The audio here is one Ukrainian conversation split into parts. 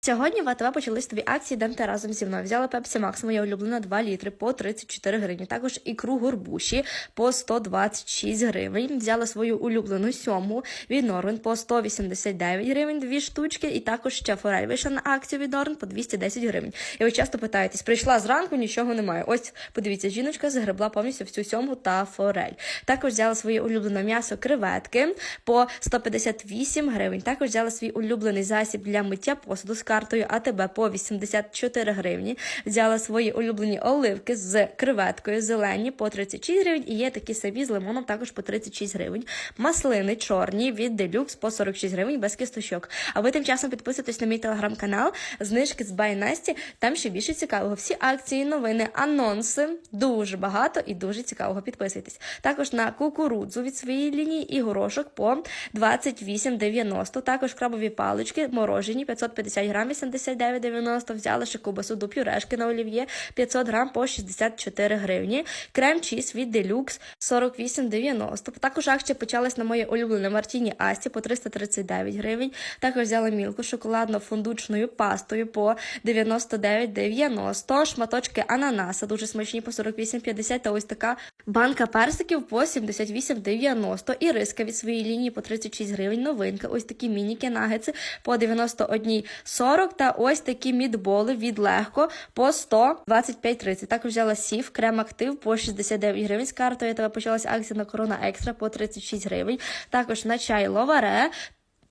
Сьогодні в АТВ почались нові акції «Йдемте разом зі мною. Взяла Пепсі Макс, моя улюблена 2 літри по 34 гривні. Також ікру горбуші по 126 гривень. Взяла свою улюблену сьому від Норвен по 189 гривень, дві штучки. І також ще форель вийшла на акцію від Норвен по 210 гривень. І ви часто питаєтесь, прийшла зранку, нічого немає. Ось подивіться, жіночка згребла повністю всю сьому та форель. Також взяла своє улюблене м'ясо креветки по 158 гривень. Також взяла свій улюблений засіб для миття посуду з картою АТБ по 84 гривні. Взяла свої улюблені оливки з креветкою зелені по 36 гривень. І є такі самі з лимоном також по 36 гривень. Маслини чорні від Делюкс по 46 гривень без кісточок. А ви тим часом підписуйтесь на мій телеграм-канал, знижки з Buy Насті. Там ще більше цікавого. Всі акції, новини, анонси. Дуже багато і дуже цікавого. Підписуйтесь. Також на кукурудзу від своєї лінії і горошок по 28,90. Також крабові палички морожені 550 грам 89,90. Взяла ще ковбасу до пюрешки на олів'є 500 грам по 64 гривні. Крем чіз від Deluxe 48,90. Також акція почалась на моє улюблене Мартіні Асті по 339 гривень. Також взяла мілку шоколадно-фундучною пастою по 99,90. Шматочки ананаса дуже смачні по 48,50. Та ось така банка персиків по 78,90. І риска від своєї лінії по 36 гривень. Новинка. Ось такі мініки нагетси по 91,40. Та ось такі мідболи від легко по 125,30. Також взяла сів, крем актив по 69 гривень з картою. Тебе почалась акція на корона екстра по 36 гривень. Також на чай ловаре,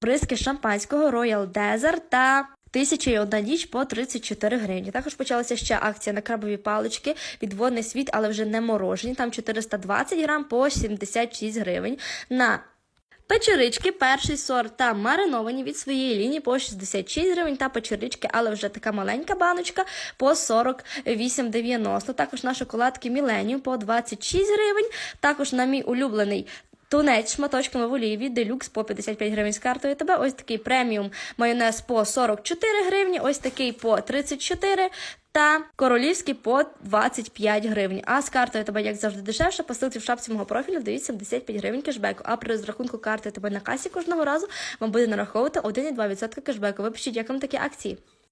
бризки шампанського Royal Desert та Тисяча і одна ніч по 34 гривні. Також почалася ще акція на крабові палички від водний світ, але вже не морожені. Там 420 грам по 76 гривень. На Печерички, перший сорт та мариновані від своєї лінії по 66 гривень та печерички, але вже така маленька баночка по 48,90. Також на шоколадки Millennium по 26 гривень. Також на мій улюблений Тунець шматочками в олії Deluxe по 55 гривень з картою тебе. Ось такий преміум майонез по 44 гривні, ось такий по 34 та королівський по 25 гривень. А з картою тебе, як завжди, дешевше. По ссылці в шапці мого профілю дають 75 гривень кешбеку. А при розрахунку карти тебе на касі кожного разу вам буде нараховувати 1,2% кешбеку. Ви пишіть, як вам такі акції.